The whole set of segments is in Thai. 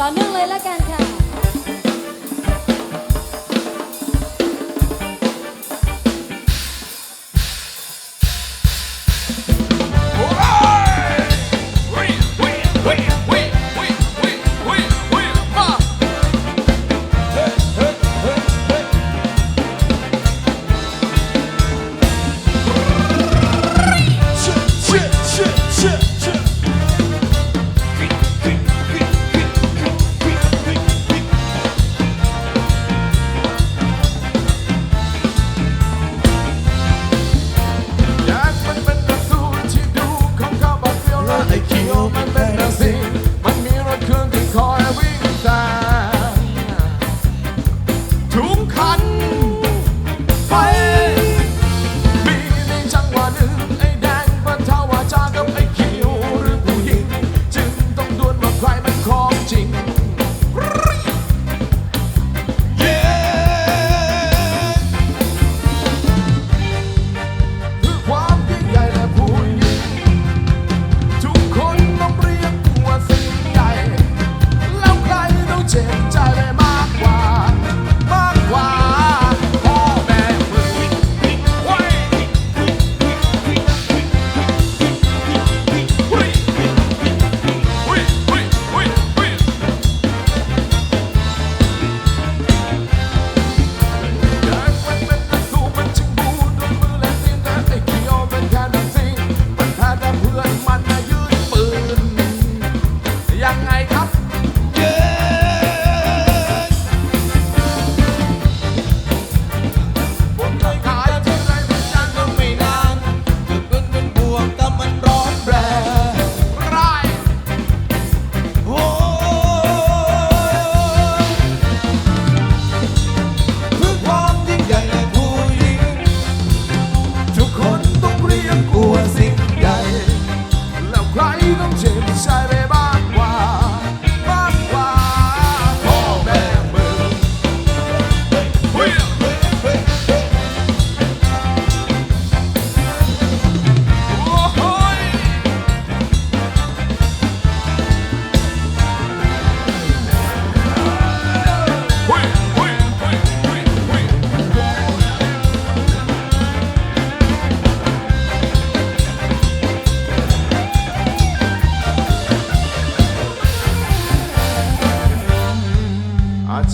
把命来了，看看。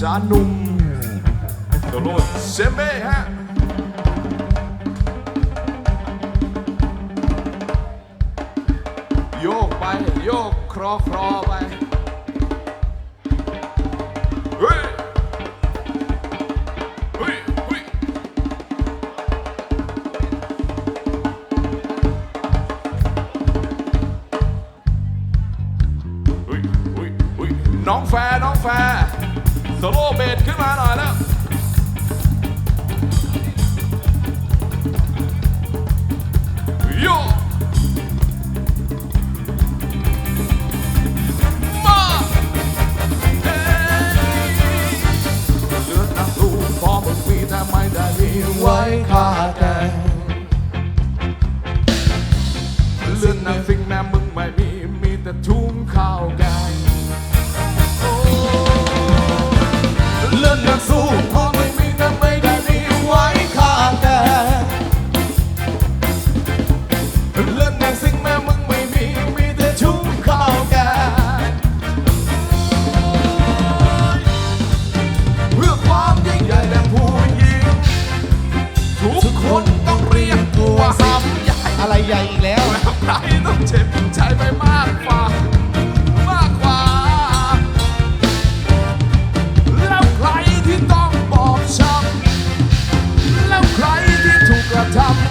จารยหนุ่มโซโล่เซเบ้ฮะโยกไป โยกครอครอไปเฮ้ยเฮ้ยเฮ้ยเฮ้ยเฮ้ยน้องแฟน โซโล่เบสขึ้นมาหน่อยแล้วโย ใครที่ถูกกระทำ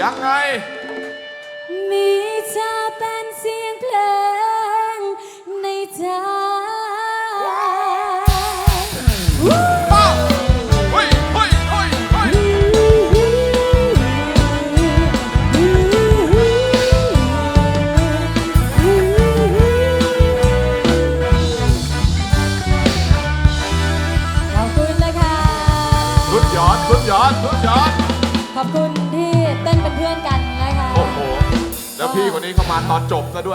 ยังไง มี ตอนจบซะด้วย